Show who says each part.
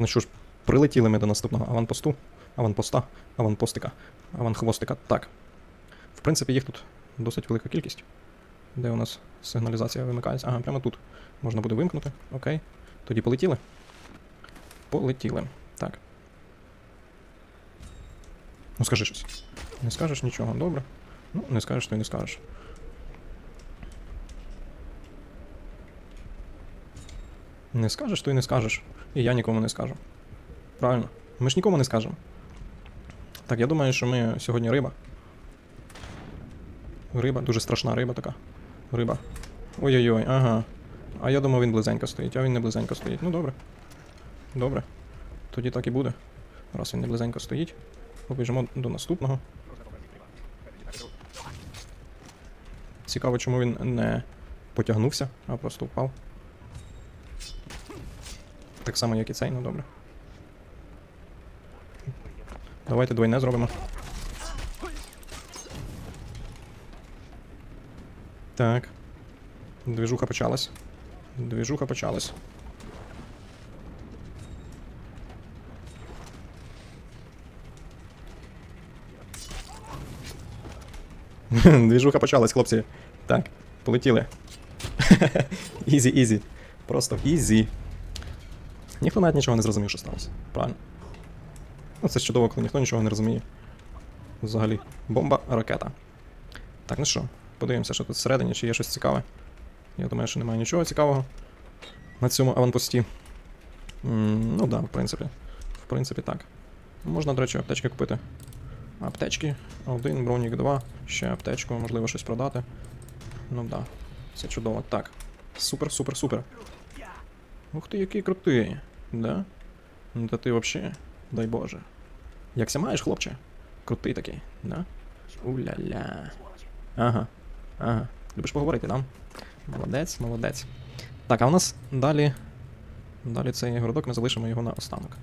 Speaker 1: ну що ж, прилетіли ми до наступного аванпосту, аванпоста, аванпостика, аванхвостика. Так. В принципі, їх тут досить велика кількість. Де у нас сигналізація вимикається? Ага, прямо тут. Можна буде вимкнути. Окей. Тоді полетіли. Полетіли. Так. Ну скажи щось. Не скажеш нічого, добре. Ну, не скажеш, то й не скажеш. Не скажеш, то й не скажеш. І я нікому не скажу. Правильно? Ми ж нікому не скажемо. Так, я думаю, що ми сьогодні риба. Риба, дуже страшна риба така. Риба. Ой-ой-ой, ага. А я думав, він близенько стоїть, а він не близенько стоїть. Ну добре. Добре. Тоді так і буде. Раз він не близенько стоїть. Побіжимо до наступного. Цікаво, чому він не потягнувся, а просто впав. Так само, як і цей, ну добре. Давайте двойне зробимо. Так. Двіжуха почалась. Двіжуха почалась. Двіжуха почалась, хлопці. Так, полетіли. Ізі, ізі. Просто ізі. Ніхто навіть нічого не зрозумів, що сталося. Правильно. Ну, це чудово, коли ніхто нічого не розуміє. Взагалі. Бомба, ракета. Так, ну що, подивимося, що тут всередині, чи є щось цікаве. Я думаю, що немає нічого цікавого на цьому аванпості. М, ну да, в принципі. В принципі, так. Можна, до речі, аптечки купити. Аптечки. Один, бронік, два. Ще аптечку, можливо, щось продати. Ну да. Це чудово. Так. Супер, супер, супер. Ух ти, який крутий. Да? Ну та ти вообще, дай Боже. Якся маєш, хлопче? Крутий такий, да? Уля-ля. Ага. Ага. Любиш поговорити, да? Молодець, молодець. Так, а у нас далі. Далі цей городок ми залишимо його на останок.